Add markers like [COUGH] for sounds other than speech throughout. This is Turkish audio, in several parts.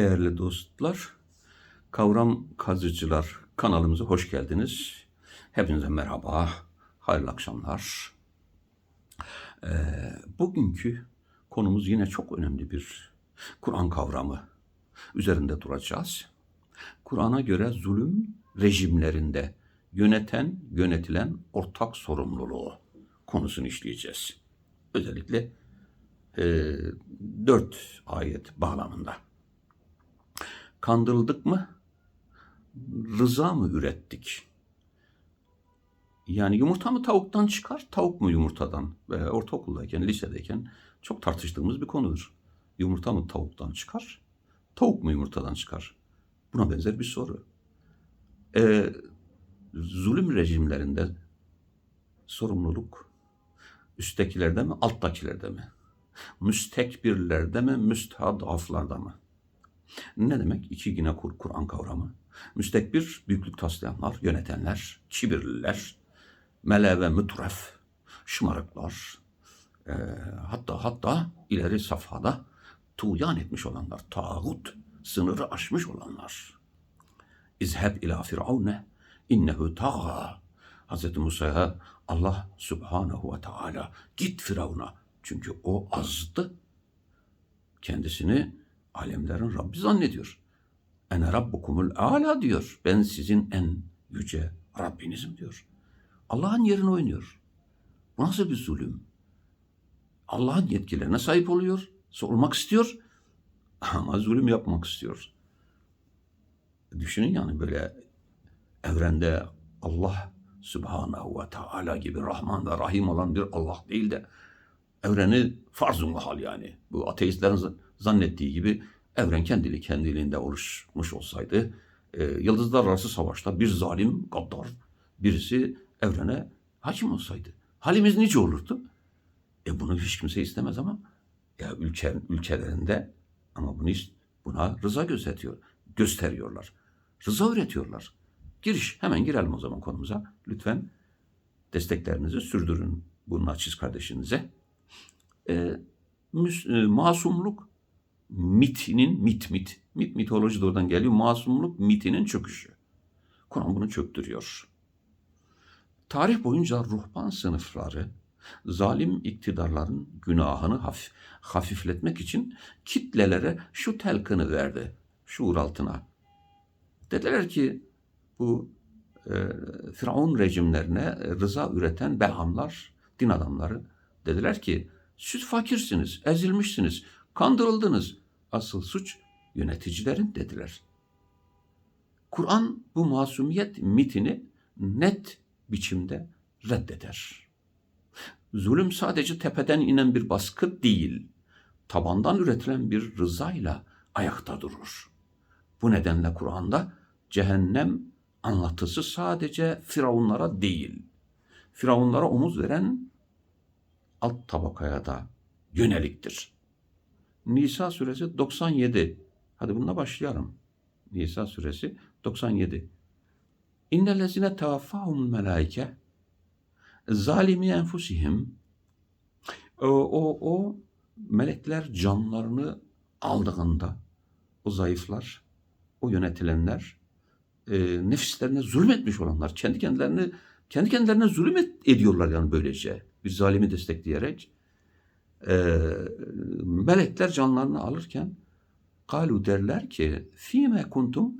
Değerli dostlar, Kavram Kazıcılar kanalımıza hoş geldiniz. Hepinize merhaba, hayırlı akşamlar. Ee, bugünkü konumuz yine çok önemli bir Kur'an kavramı. Üzerinde duracağız. Kur'an'a göre zulüm rejimlerinde yöneten, yönetilen ortak sorumluluğu konusunu işleyeceğiz. Özellikle e, dört ayet bağlamında. Kandırıldık mı? Rıza mı ürettik? Yani yumurta mı tavuktan çıkar, tavuk mu yumurtadan? Ve ortaokuldayken, lisedeyken çok tartıştığımız bir konudur. Yumurta mı tavuktan çıkar, tavuk mu yumurtadan çıkar? Buna benzer bir soru. Ee, zulüm rejimlerinde sorumluluk üsttekilerde mi, alttakilerde mi? Müstekbirlerde mi, müstehadaflarda mı? Ne demek? İki yine Kur- Kur'an kavramı. Müstekbir, büyüklük taslayanlar, yönetenler, kibirliler, mele ve mütref, şımarıklar, e, hatta hatta ileri safhada tuğyan etmiş olanlar, tağut, sınırı aşmış olanlar. İzheb ila firavune innehu tağa. Hz. Musa'ya Allah subhanahu ve teala git Firavun'a. Çünkü o azdı. Kendisini alemlerin Rabbi zannediyor. Ene rabbukumul ala diyor. Ben sizin en yüce Rabbinizim diyor. Allah'ın yerine oynuyor. Bu nasıl bir zulüm? Allah'ın yetkilerine sahip oluyor. Sorulmak istiyor. [LAUGHS] Ama zulüm yapmak istiyor. Düşünün yani böyle evrende Allah Subhanahu ve Teala gibi Rahman ve Rahim olan bir Allah değil de evreni farz-ı muhal yani. Bu ateistlerin zannettiği gibi evren kendili kendiliğinde oluşmuş olsaydı e, yıldızlar arası savaşta bir zalim gaddar birisi evrene hakim olsaydı halimiz nice olurdu? E bunu hiç kimse istemez ama ya ülke ülkelerinde ama bunu is- buna rıza gözetiyor, gösteriyorlar. Rıza üretiyorlar. Giriş hemen girelim o zaman konumuza. Lütfen desteklerinizi sürdürün bu naçiz kardeşinize. Ee, müs- e, masumluk mitinin mit mit mit mitoloji de oradan geliyor. Masumluk mitinin çöküşü. Kur'an bunu çöktürüyor. Tarih boyunca ruhban sınıfları zalim iktidarların günahını hafif, hafifletmek için kitlelere şu telkını verdi. Şuur altına. Dediler ki bu e, Firavun rejimlerine e, rıza üreten belhamlar, din adamları dediler ki siz fakirsiniz, ezilmişsiniz, kandırıldınız. Asıl suç yöneticilerin dediler. Kur'an bu masumiyet mitini net biçimde reddeder. Zulüm sadece tepeden inen bir baskı değil, tabandan üretilen bir rızayla ayakta durur. Bu nedenle Kur'an'da cehennem anlatısı sadece firavunlara değil, firavunlara omuz veren alt tabakaya da yöneliktir. Nisa suresi 97. Hadi bununla başlayalım. Nisa suresi 97. İnnellezine tevaffahumul melaike zalimi enfusihim o, o, o melekler canlarını aldığında o zayıflar, o yönetilenler e, nefislerine zulmetmiş olanlar kendi kendilerini kendi kendilerine zulüm ediyorlar yani böylece bir zalimi destekleyerek e, melekler canlarını alırken kalu derler ki fime kuntum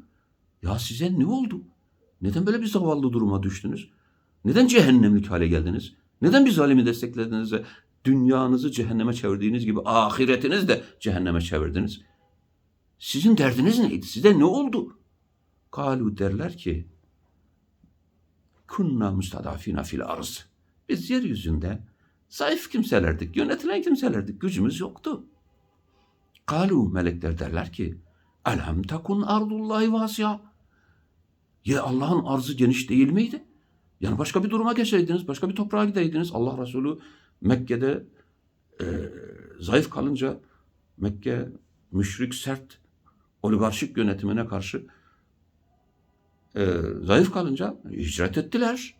ya size ne oldu? Neden böyle bir zavallı duruma düştünüz? Neden cehennemlik hale geldiniz? Neden bir zalimi desteklediniz ve dünyanızı cehenneme çevirdiğiniz gibi ahiretiniz de cehenneme çevirdiniz? Sizin derdiniz neydi? Size ne oldu? Kalu derler ki kunna mustadafina fil arz. Biz yeryüzünde zayıf kimselerdik, yönetilen kimselerdik. Gücümüz yoktu. Kalu melekler derler ki elhem takun ardullahi vasya. Ya Allah'ın arzı geniş değil miydi? Yani başka bir duruma geçeydiniz, başka bir toprağa gideydiniz. Allah Resulü Mekke'de e, zayıf kalınca Mekke müşrik sert oligarşik yönetimine karşı e, zayıf kalınca hicret ettiler.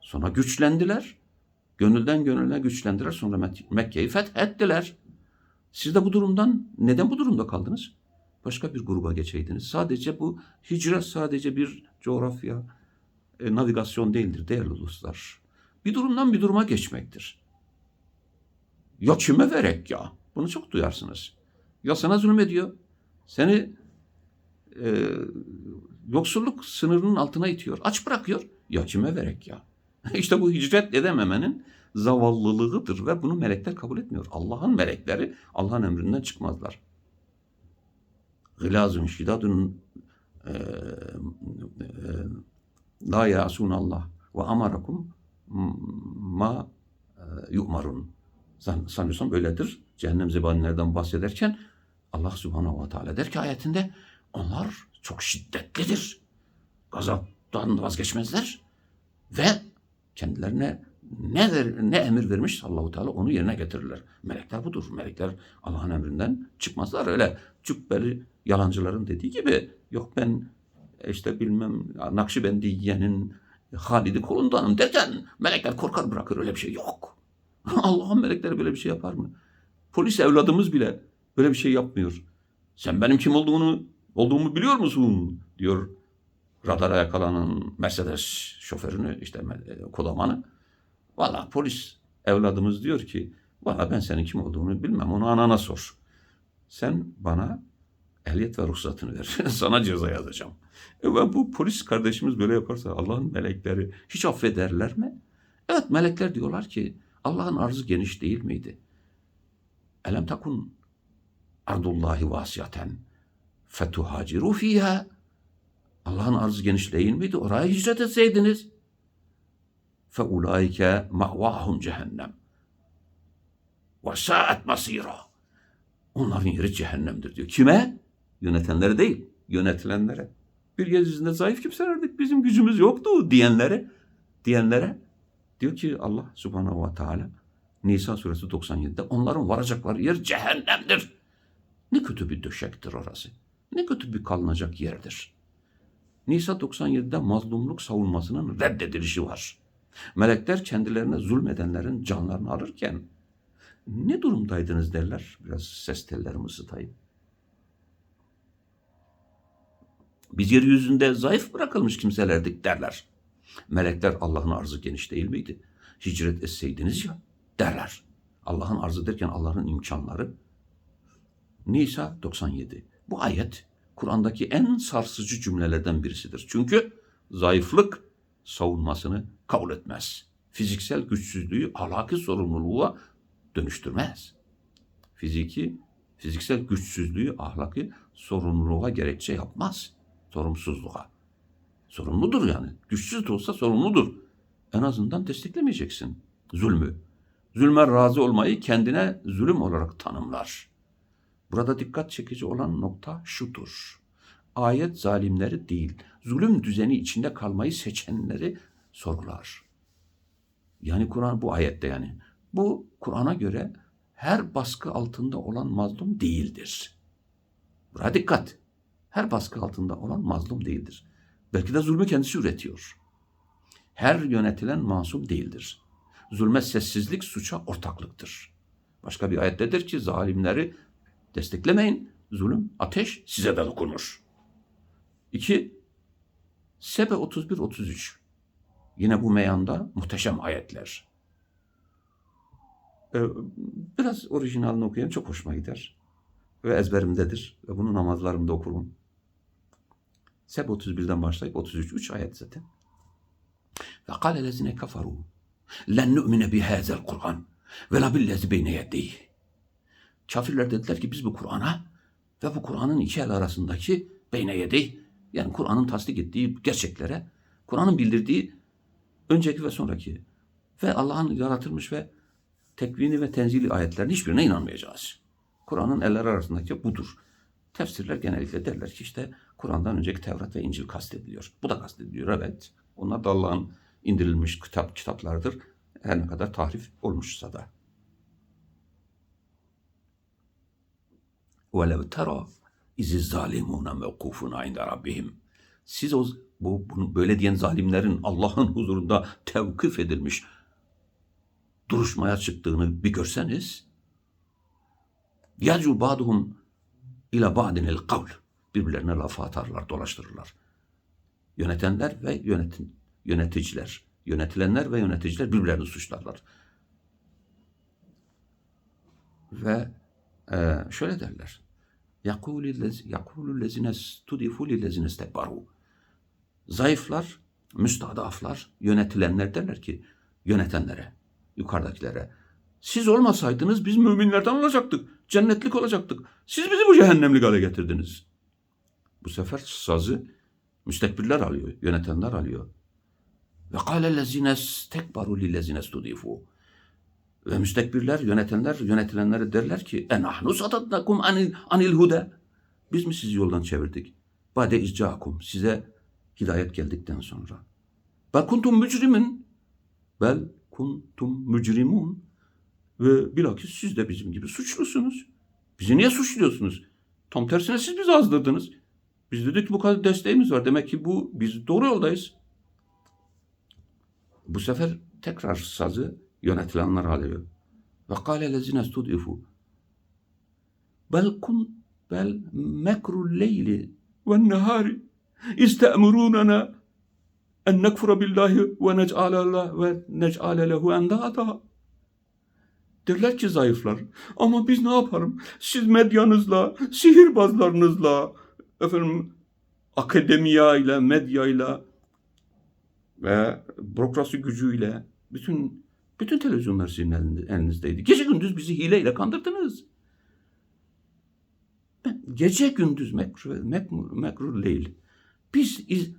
Sonra güçlendiler. Gönülden gönüline güçlendiler. Sonra Mek- Mekke'yi fethettiler. Siz de bu durumdan neden bu durumda kaldınız? başka bir gruba geçeydiniz. Sadece bu hicret sadece bir coğrafya, e, navigasyon değildir değerli dostlar. Bir durumdan bir duruma geçmektir. Ya kime verek ya? Bunu çok duyarsınız. Ya sana zulmediyor. Seni e, yoksulluk sınırının altına itiyor. Aç bırakıyor. Ya kime verek ya? [LAUGHS] İşte bu hicret edememenin zavallılığıdır ve bunu melekler kabul etmiyor. Allah'ın melekleri Allah'ın emrinden çıkmazlar. Gılazun şidadun e, e, la yasun Allah ve amarakum ma e, yu'marun. San, sanıyorsam böyledir. Cehennem zebanilerden bahsederken Allah subhanahu ve teala der ki ayetinde onlar çok şiddetlidir. Gazaptan vazgeçmezler ve kendilerine ne ver, ne emir vermiş Allahu Teala onu yerine getirirler. Melekler budur. Melekler Allah'ın emrinden çıkmazlar. Öyle cübbeli yalancıların dediği gibi yok ben işte bilmem Nakşibendiye'nin Halid'i kolundanım derken melekler korkar bırakır öyle bir şey yok. [LAUGHS] Allah'ın melekleri böyle bir şey yapar mı? Polis evladımız bile böyle bir şey yapmıyor. Sen benim kim olduğunu olduğumu biliyor musun? diyor radara yakalanan Mercedes şoförünü işte kodamanı. Valla polis evladımız diyor ki valla ben senin kim olduğunu bilmem onu anana sor. Sen bana ehliyet ve ruhsatını ver. [LAUGHS] Sana ceza yazacağım. E ve bu polis kardeşimiz böyle yaparsa Allah'ın melekleri hiç affederler mi? Evet melekler diyorlar ki Allah'ın arzı geniş değil miydi? Elem takun ardullahi vasiyaten fetuhaciru fiha. Allah'ın arzı geniş değil miydi? Oraya hicret etseydiniz. Fe ulaike ma'vahum cehennem. Ve masira. Onların yeri cehennemdir diyor. Kime? Yönetenlere değil, yönetilenlere. Bir yeryüzünde zayıf kimselerdik, bizim gücümüz yoktu diyenlere, diyenlere diyor ki Allah subhanahu ve teala Nisa suresi 97'de onların varacakları yer cehennemdir. Ne kötü bir döşektir orası. Ne kötü bir kalınacak yerdir. Nisa 97'de mazlumluk savunmasının reddedilişi var. Melekler kendilerine zulmedenlerin canlarını alırken ne durumdaydınız derler. Biraz ses tellerimi ısıtayım. Biz yeryüzünde zayıf bırakılmış kimselerdik derler. Melekler Allah'ın arzı geniş değil miydi? Hicret etseydiniz ya derler. Allah'ın arzı derken Allah'ın imkanları. Nisa 97. Bu ayet Kur'an'daki en sarsıcı cümlelerden birisidir. Çünkü zayıflık savunmasını kabul etmez. Fiziksel güçsüzlüğü ahlaki sorumluluğa dönüştürmez. Fiziki, fiziksel güçsüzlüğü ahlaki sorumluluğa gerekçe yapmaz. Sorumsuzluğa. Sorumludur yani. Güçsüz de olsa sorumludur. En azından desteklemeyeceksin zulmü. Zulme razı olmayı kendine zulüm olarak tanımlar. Burada dikkat çekici olan nokta şudur. Ayet zalimleri değil, zulüm düzeni içinde kalmayı seçenleri sorgular. Yani Kur'an bu ayette yani. Bu Kur'an'a göre her baskı altında olan mazlum değildir. Buraya dikkat. Her baskı altında olan mazlum değildir. Belki de zulmü kendisi üretiyor. Her yönetilen masum değildir. Zulme sessizlik suça ortaklıktır. Başka bir ayettedir ki zalimleri desteklemeyin. Zulüm, ateş size de dokunur. 2. Sebe 31-33. Yine bu meyanda muhteşem ayetler. Ee, biraz orijinalini okuyayım. Çok hoşuma gider. Ve ezberimdedir. Ve bunu namazlarımda okurum. Seb 31'den başlayıp 33. 3 ayet zaten. Ve kâle lezine kafaru len nu'mine bihâzel Kur'an ve la billezi beyne yeddeyh. Kafirler dediler ki biz bu Kur'an'a ve bu Kur'an'ın iki el arasındaki beyne yedeyh yani Kur'an'ın tasdik ettiği gerçeklere, Kur'an'ın bildirdiği önceki ve sonraki ve Allah'ın yaratılmış ve tekvini ve tenzili ayetlerin hiçbirine inanmayacağız. Kur'an'ın eller arasındaki budur. Tefsirler genellikle derler ki işte Kur'an'dan önceki Tevrat ve İncil kastediliyor. Bu da kastediliyor evet. Onlar da Allah'ın indirilmiş kitap kitaplardır. Her ne kadar tahrif olmuşsa da. وَلَوْ تَرَى اِذِ الظَّالِمُونَ مَوْقُوفُونَ عِنْدَ رَبِّهِمْ Siz o bu, bunu böyle diyen zalimlerin Allah'ın huzurunda tevkif edilmiş duruşmaya çıktığını bir görseniz yacu baduhum ila ba'dinil kavl. Birbirlerine laf atarlar, dolaştırırlar. Yönetenler ve yönetin, yöneticiler, yönetilenler ve yöneticiler birbirlerini suçlarlar. Ve e, şöyle derler. Yakulu lezine studifu lillezine stekbaru. Zayıflar, müstadaflar, yönetilenler derler ki yönetenlere, yukarıdakilere. Siz olmasaydınız biz müminlerden olacaktık. Cennetlik olacaktık. Siz bizi bu cehennemlik hale getirdiniz. Bu sefer sazı müstekbirler alıyor, yönetenler alıyor. Ve kâlellezine stekbaru lillezine studifu. Ve müstekbirler, yönetenler, yönetilenlere derler ki enahnu satadnakum anil, anil hude. Biz mi sizi yoldan çevirdik? Bade izcakum. Size hidayet geldikten sonra. Bel kuntum mücrimin. Bel kuntum mücrimun. Ve bilakis siz de bizim gibi suçlusunuz. Bizi niye suçluyorsunuz? Tam tersine siz bizi azdırdınız. Biz dedik bu kadar desteğimiz var. Demek ki bu biz doğru yoldayız. Bu sefer tekrar sazı yönetilenler alıyor. Ve kâle lezine studifu. Bel kun bel mekrul leyli ve nehari istemurunana en nekfura billahi ve nec'ale ve nec'ale lehu endada. Derler ki zayıflar. Ama biz ne yaparım? Siz medyanızla, sihirbazlarınızla, efendim akademiya ile, medya ile ve bürokrasi gücüyle bütün bütün televizyonlar sizin elinizdeydi. Gece gündüz bizi hileyle kandırdınız. Gece gündüz mekru, mekru, mekru leyl. Biz iz,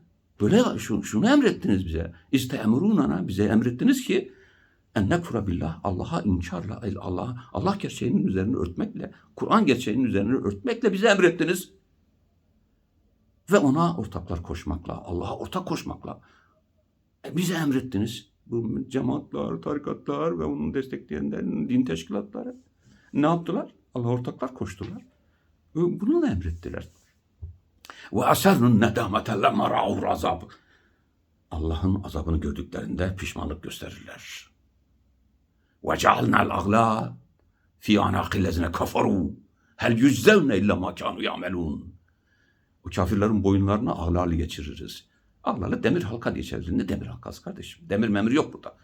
böyle şu, şunu emrettiniz bize. İstemurunana bize emrettiniz ki en nekfura billah Allah'a inkarla Allah Allah gerçeğinin üzerine örtmekle Kur'an gerçeğinin üzerine örtmekle bize emrettiniz. Ve ona ortaklar koşmakla, Allah'a ortak koşmakla e, bize emrettiniz. Bu cemaatler, tarikatlar ve onun destekleyenlerin din teşkilatları ne yaptılar? Allah ortaklar koştular. Ve Bunu da emrettiler. Ve asernun nedamete lemma ra'ur azab. Allah'ın azabını gördüklerinde pişmanlık gösterirler. Ve cealna'l agla fi anaqillezine kafaru. Hel yüzzevne illa ma kanu ya'melun. O kafirlerin boyunlarına ağlarlı geçiririz. Ağlarlı demir halka diye çevrilir. Ne demir halkası kardeşim? Demir memir yok burada.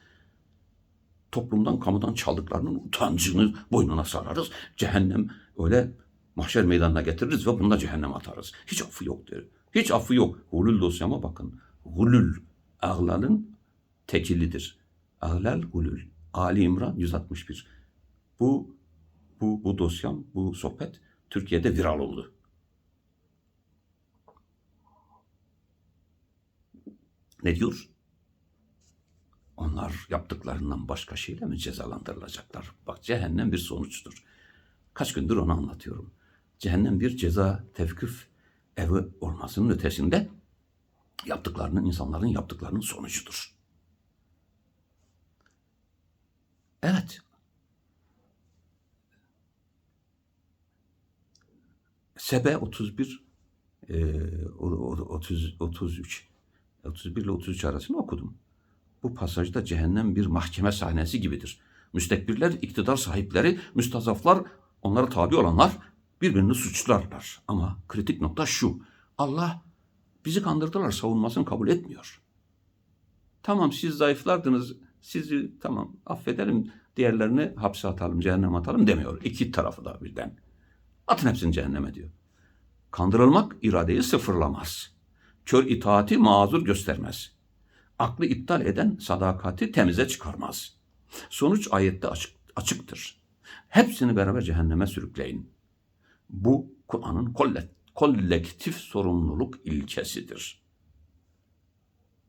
Toplumdan, kamudan çaldıklarının utancını boynuna sararız. Cehennem öyle mahşer meydanına getiririz ve bunu da cehenneme atarız. Hiç affı yok der. Hiç affı yok. Hulul dosyama bakın. Hulul. Ağlalın tekilidir. Ağlal hulul. Ali İmran 161. Bu bu bu dosyam, bu sohbet Türkiye'de viral oldu. Ne diyor? Onlar yaptıklarından başka şeyle mi cezalandırılacaklar? Bak cehennem bir sonuçtur. Kaç gündür onu anlatıyorum. Cehennem bir ceza tevkif evi olmasının ötesinde yaptıklarının, insanların yaptıklarının sonucudur. Evet. Sebe 31 e, 30 33 31 ile 33 arasını okudum. Bu pasajda cehennem bir mahkeme sahnesi gibidir. Müstekbirler, iktidar sahipleri, müstazaflar, onlara tabi olanlar birbirini suçlarlar. Ama kritik nokta şu. Allah bizi kandırdılar savunmasını kabul etmiyor. Tamam siz zayıflardınız. Sizi tamam affedelim. Diğerlerini hapse atalım, cehenneme atalım demiyor. İki tarafı da birden. Atın hepsini cehenneme diyor. Kandırılmak iradeyi sıfırlamaz. Kör itaati mazur göstermez. Aklı iptal eden sadakati temize çıkarmaz. Sonuç ayette açık, açıktır. Hepsini beraber cehenneme sürükleyin. Bu Kur'an'ın kolektif sorumluluk ilkesidir.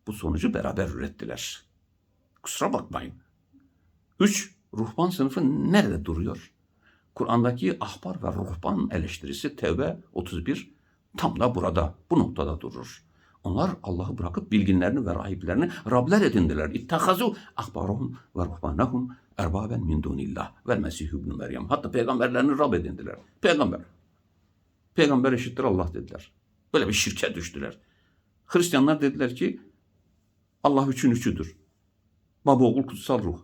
Bu sonucu beraber ürettiler. Kusura bakmayın. Üç, ruhban sınıfı nerede duruyor? Kur'an'daki ahbar ve ruhban eleştirisi Tevbe 31 tam da burada, bu noktada durur. Onlar Allah'ı bırakıp bilginlerini ve rahiplerini Rabler edindiler. İttehazu ahbarahum ve ruhbanahum erbaben min dunillah vel mesih ibn Meryem. Hatta peygamberlerini Rab edindiler. Peygamber. Peygamber eşittir Allah dediler. Böyle bir şirke düştüler. Hristiyanlar dediler ki Allah üçün üçüdür. Baba oğul kutsal ruh.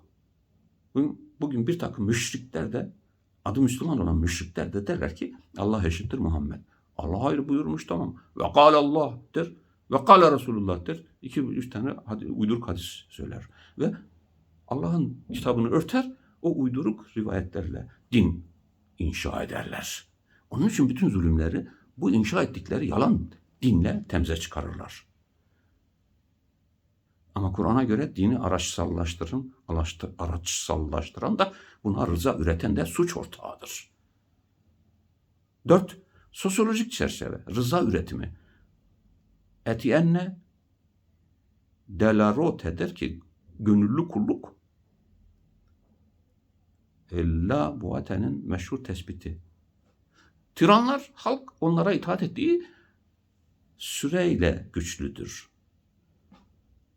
Bugün, bugün bir takım müşrikler de adı Müslüman olan müşrikler de derler ki Allah eşittir Muhammed. Allah hayır buyurmuş tamam. Ve kâle Allah der. Ve kâle Resulullah der. İki, üç tane uyduruk hadis söyler. Ve Allah'ın kitabını örter, o uyduruk rivayetlerle din inşa ederler. Onun için bütün zulümleri bu inşa ettikleri yalan dinle temze çıkarırlar. Ama Kur'an'a göre dini araçsallaştırın, araçtı- araçsallaştıran da buna rıza üreten de suç ortağıdır. Dört, sosyolojik çerçeve, rıza üretimi. Etienne Delarote der ki, gönüllü kulluk, La Buate'nin meşhur tespiti. Tiranlar halk onlara itaat ettiği süreyle güçlüdür.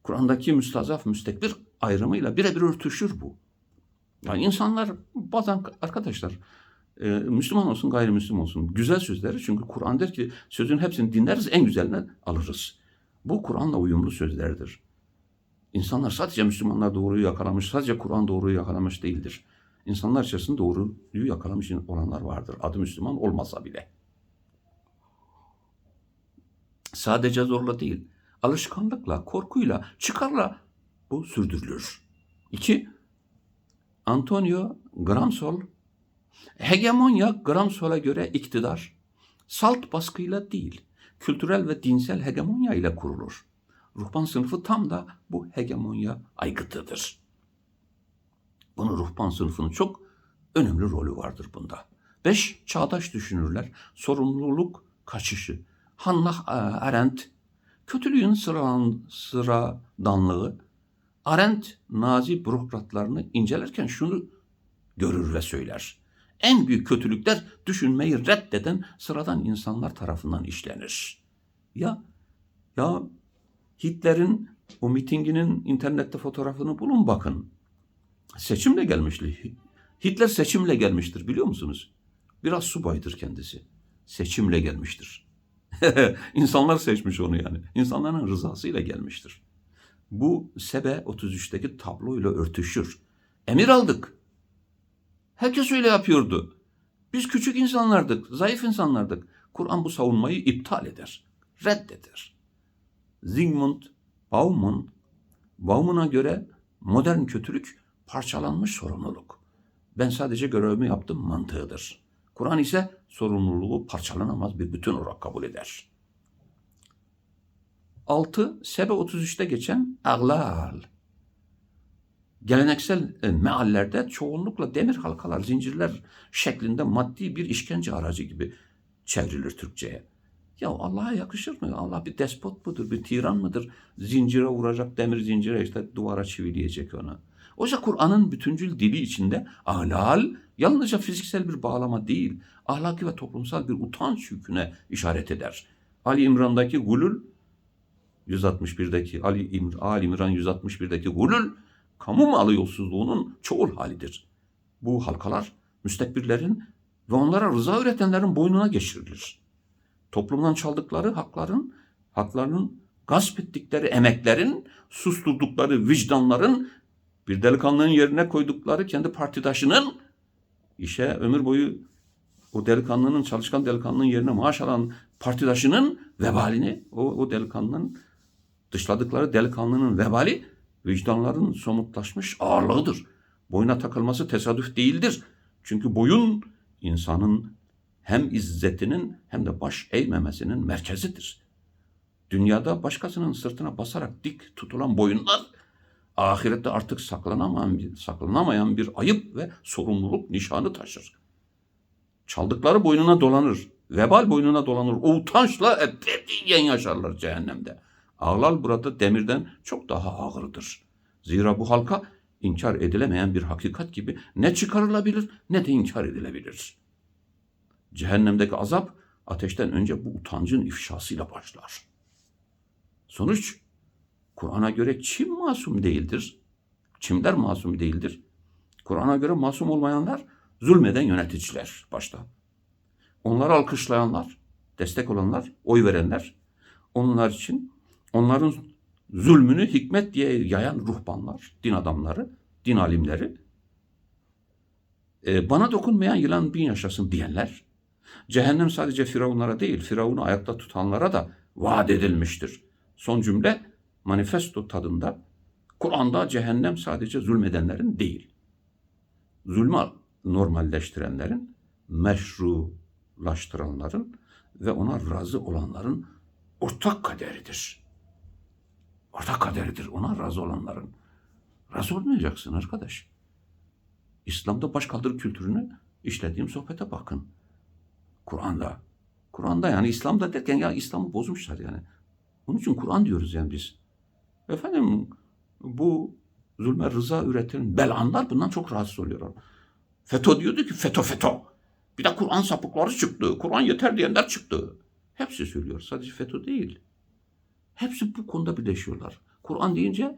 Kur'an'daki müstazaf, müstekbir ayrımıyla birebir örtüşür bu. Yani insanlar bazen arkadaşlar e, Müslüman olsun gayrimüslim olsun güzel sözleri çünkü Kur'an der ki sözün hepsini dinleriz en güzelini alırız. Bu Kur'an'la uyumlu sözlerdir. İnsanlar sadece Müslümanlar doğruyu yakalamış, sadece Kur'an doğruyu yakalamış değildir. İnsanlar içerisinde doğruyu yakalamış olanlar vardır. Adı Müslüman olmasa bile. Sadece zorla değil, alışkanlıkla, korkuyla, çıkarla bu sürdürülür. İki, Antonio Gramsol, hegemonya Gramsol'a göre iktidar, salt baskıyla değil, kültürel ve dinsel hegemonya ile kurulur. Ruhban sınıfı tam da bu hegemonya aygıtıdır. Bunu ruhban sınıfının çok önemli rolü vardır bunda. Beş, çağdaş düşünürler, sorumluluk kaçışı. Hannah e, Arendt, kötülüğün sıralan, sıradanlığı, Arendt nazi bürokratlarını incelerken şunu görür ve söyler. En büyük kötülükler düşünmeyi reddeden sıradan insanlar tarafından işlenir. Ya, ya Hitler'in o mitinginin internette fotoğrafını bulun bakın. Seçimle gelmiştir. Hitler seçimle gelmiştir biliyor musunuz? Biraz subaydır kendisi. Seçimle gelmiştir. [LAUGHS] İnsanlar seçmiş onu yani. İnsanların rızasıyla gelmiştir. Bu Sebe 33'teki tabloyla örtüşür. Emir aldık. Herkes öyle yapıyordu. Biz küçük insanlardık, zayıf insanlardık. Kur'an bu savunmayı iptal eder, reddeder. Zygmunt Bauman, Bauman'a göre modern kötülük parçalanmış sorumluluk. Ben sadece görevimi yaptım mantığıdır. Kur'an ise sorumluluğu parçalanamaz bir bütün olarak kabul eder. 6. Sebe 33'te geçen aglal. Geleneksel e, meallerde çoğunlukla demir halkalar, zincirler şeklinde maddi bir işkence aracı gibi çevrilir Türkçe'ye. Ya Allah'a yakışır mı? Allah bir despot mudur, bir tiran mıdır? Zincire vuracak, demir zincire işte duvara çivileyecek onu. Oysa Kur'an'ın bütüncül dili içinde ahlal yalnızca fiziksel bir bağlama değil, ahlaki ve toplumsal bir utanç yüküne işaret eder. Ali İmran'daki gulül 161'deki Ali, İmr, Ali İmran 161'deki gulül kamu malı yolsuzluğunun çoğul halidir. Bu halkalar müstekbirlerin ve onlara rıza üretenlerin boynuna geçirilir. Toplumdan çaldıkları hakların, haklarının gasp ettikleri emeklerin, susturdukları vicdanların bir delikanlının yerine koydukları kendi partidaşının işe ömür boyu o delikanlının, çalışkan delikanlının yerine maaş alan partidaşının vebalini, o, o delikanlının dışladıkları delikanlının vebali vicdanların somutlaşmış ağırlığıdır. Boyuna takılması tesadüf değildir. Çünkü boyun insanın hem izzetinin hem de baş eğmemesinin merkezidir. Dünyada başkasının sırtına basarak dik tutulan boyunlar ahirette artık saklanamayan bir, saklanamayan bir ayıp ve sorumluluk nişanı taşır. Çaldıkları boynuna dolanır. Vebal boynuna dolanır. O utançla ebediyen yaşarlar cehennemde. Ağlal burada demirden çok daha ağırdır. Zira bu halka inkar edilemeyen bir hakikat gibi ne çıkarılabilir ne de inkar edilebilir. Cehennemdeki azap ateşten önce bu utancın ifşasıyla başlar. Sonuç Kur'an'a göre kim masum değildir? Kimler masum değildir? Kur'an'a göre masum olmayanlar zulmeden yöneticiler başta. Onları alkışlayanlar, destek olanlar, oy verenler, onlar için onların zulmünü hikmet diye yayan ruhbanlar, din adamları, din alimleri, e, bana dokunmayan yılan bin yaşasın diyenler, cehennem sadece firavunlara değil, firavunu ayakta tutanlara da vaat edilmiştir. Son cümle manifesto tadında, Kur'an'da cehennem sadece zulmedenlerin değil, zulmü normalleştirenlerin, meşrulaştıranların ve ona razı olanların ortak kaderidir. Ortak kaderidir ona razı olanların. Razı olmayacaksın arkadaş. İslam'da başkaldırı kültürünü işlediğim sohbete bakın. Kur'an'da. Kur'an'da yani İslam'da derken ya İslam'ı bozmuşlar yani. Onun için Kur'an diyoruz yani biz. Efendim bu zulme rıza üreten belanlar bundan çok rahatsız oluyorlar. FETÖ diyordu ki FETÖ FETÖ. Bir de Kur'an sapıkları çıktı. Kur'an yeter diyenler çıktı. Hepsi söylüyor. Sadece FETÖ değil. Hepsi bu konuda birleşiyorlar. Kur'an deyince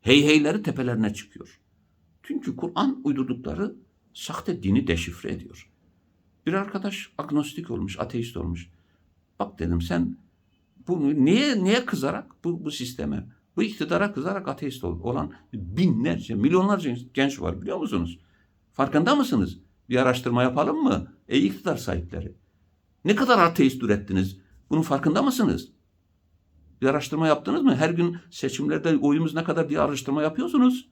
hey heyleri tepelerine çıkıyor. Çünkü Kur'an uydurdukları sahte dini deşifre ediyor. Bir arkadaş agnostik olmuş, ateist olmuş. Bak dedim sen bunu niye niye kızarak bu, bu sisteme, bu iktidara kızarak ateist ol- olan binlerce, milyonlarca genç var biliyor musunuz? Farkında mısınız? Bir araştırma yapalım mı? Ey iktidar sahipleri. Ne kadar ateist ürettiniz? Bunun farkında mısınız? Bir araştırma yaptınız mı? Her gün seçimlerde oyumuz ne kadar diye araştırma yapıyorsunuz.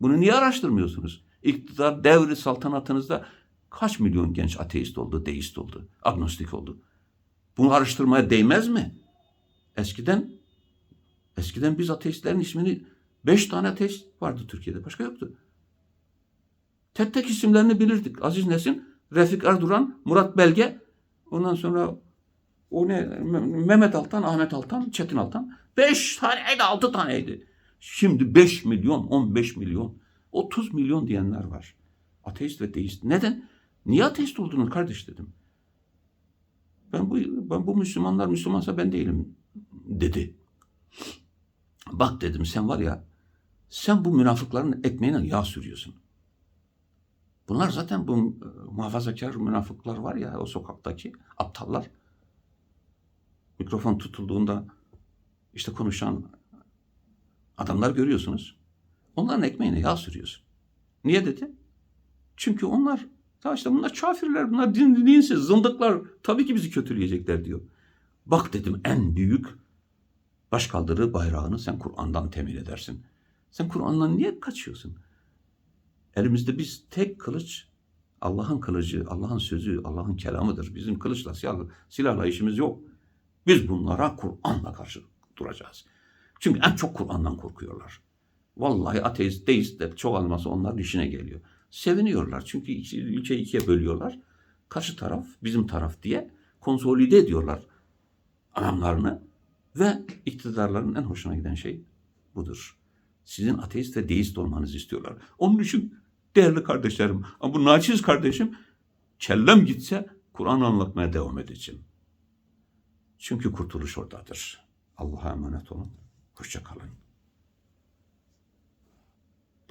Bunu niye araştırmıyorsunuz? İktidar devri saltanatınızda kaç milyon genç ateist oldu, deist oldu, agnostik oldu? Bunu araştırmaya değmez mi? Eskiden eskiden biz ateistlerin ismini beş tane ateist vardı Türkiye'de. Başka yoktu. Tek tek isimlerini bilirdik. Aziz Nesin, Refik Erduran, Murat Belge, ondan sonra o ne? Me- Mehmet Altan, Ahmet Altan, Çetin Altan. Beş taneydi, altı taneydi. Şimdi 5 milyon, 15 milyon, 30 milyon diyenler var. Ateist ve deist. Neden? Niye ateist oldunuz kardeş dedim. Ben bu, ben bu Müslümanlar Müslümansa ben değilim dedi. Bak dedim sen var ya sen bu münafıkların ekmeğine yağ sürüyorsun. Bunlar zaten bu e, muhafazakar münafıklar var ya o sokaktaki aptallar. Mikrofon tutulduğunda işte konuşan adamlar görüyorsunuz. Onların ekmeğine yağ sürüyorsun. Niye dedi? Çünkü onlar ya işte bunlar kafirler, bunlar din, dinsiz, zındıklar. Tabii ki bizi kötüleyecekler diyor. Bak dedim en büyük başkaldırı bayrağını sen Kur'an'dan temin edersin. Sen Kur'an'dan niye kaçıyorsun? Elimizde biz tek kılıç Allah'ın kılıcı, Allah'ın sözü, Allah'ın kelamıdır. Bizim kılıçla, silah, silahla işimiz yok. Biz bunlara Kur'an'la karşı duracağız. Çünkü en çok Kur'an'dan korkuyorlar. Vallahi ateist, deist de çoğalması onların işine geliyor. Seviniyorlar çünkü ülkeyi ikiye bölüyorlar. Karşı taraf, bizim taraf diye konsolide ediyorlar adamlarını ve iktidarların en hoşuna giden şey budur. Sizin ateist ve deist olmanızı istiyorlar. Onun için değerli kardeşlerim, bu naçiz kardeşim kellem gitse Kur'an anlatmaya devam edeceğim. Çünkü kurtuluş oradadır. Allah'a emanet olun. Hoşça kalın.